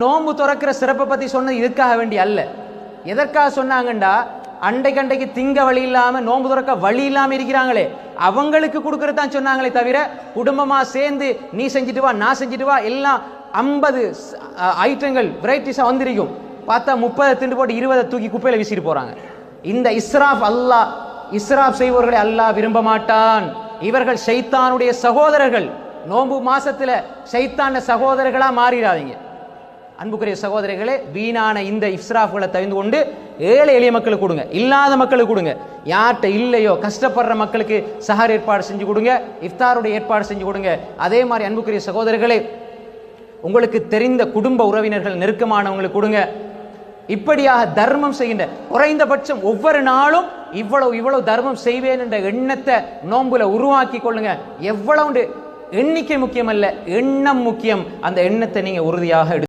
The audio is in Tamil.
நோன்பு துறக்கிற சிறப்பை பற்றி சொன்னது இதுக்காக வேண்டி அல்ல. எதற்காக சொன்னாங்கண்டா? அண்டை கண்டைக்கு திங்க வழி இல்லாமல் நோன்பு துறக்க வழி இல்லாமல் இருக்கிறாங்களே. அவங்களுக்கு கொடுக்கறதான் சொன்னாங்களே தவிர குடும்பமாக சேர்ந்து நீ செஞ்சுட்டு வா நான் செஞ்சுட்டு வா எல்லாம் ஐம்பது ஐட்டங்கள் வெரைட்டிஸாக வந்திருக்கும். பார்த்தா முப்பதை திண்டு போட்டு இருபதை தூக்கி குப்பையில் வீசிட்டு போகிறாங்க இந்த இஸ்ராஃப் அல்லாஹ் இஸ்ராஃப் செய்பவர்களை அல்லாஹ் விரும்ப மாட்டான். இவர்கள் ஷைத்தானுடைய சகோதரர்கள். நோன்பு மாசத்துல ஷைத்தான சகோதரர்களா மாறிடாதீங்க. அன்புக்குரிய சகோதரிகளே வீணான இந்த இஃப்ஸ்ராஃப்களை தவிந்து கொண்டு ஏழை எளிய மக்களுக்கு கொடுங்க. இல்லாத மக்களுக்கு கொடுங்க. யார்கிட்ட இல்லையோ கஷ்டப்படுற மக்களுக்கு சஹர் ஏற்பாடு செஞ்சு கொடுங்க இஃப்தாருடைய ஏற்பாடு செஞ்சு கொடுங்க. அதே மாதிரி அன்புக்குரிய சகோதரர்களே உங்களுக்கு தெரிந்த குடும்ப உறவினர்கள் நெருக்கமானவங்களுக்கு கொடுங்க. இப்படியாக தர்மம் செய்கின்ற குறைந்தபட்சம் ஒவ்வொரு நாளும் இவ்வளவு இவ்வளவு தர்மம் செய்வேன் என்ற எண்ணத்தை நோன்புல உருவாக்கி கொள்ளுங்க. எவ்வளவு எண்ணிக்கை முக்கியம் அல்ல எண்ணம் முக்கியம். அந்த எண்ணத்தை நீங்க உறுதியாக எடுத்து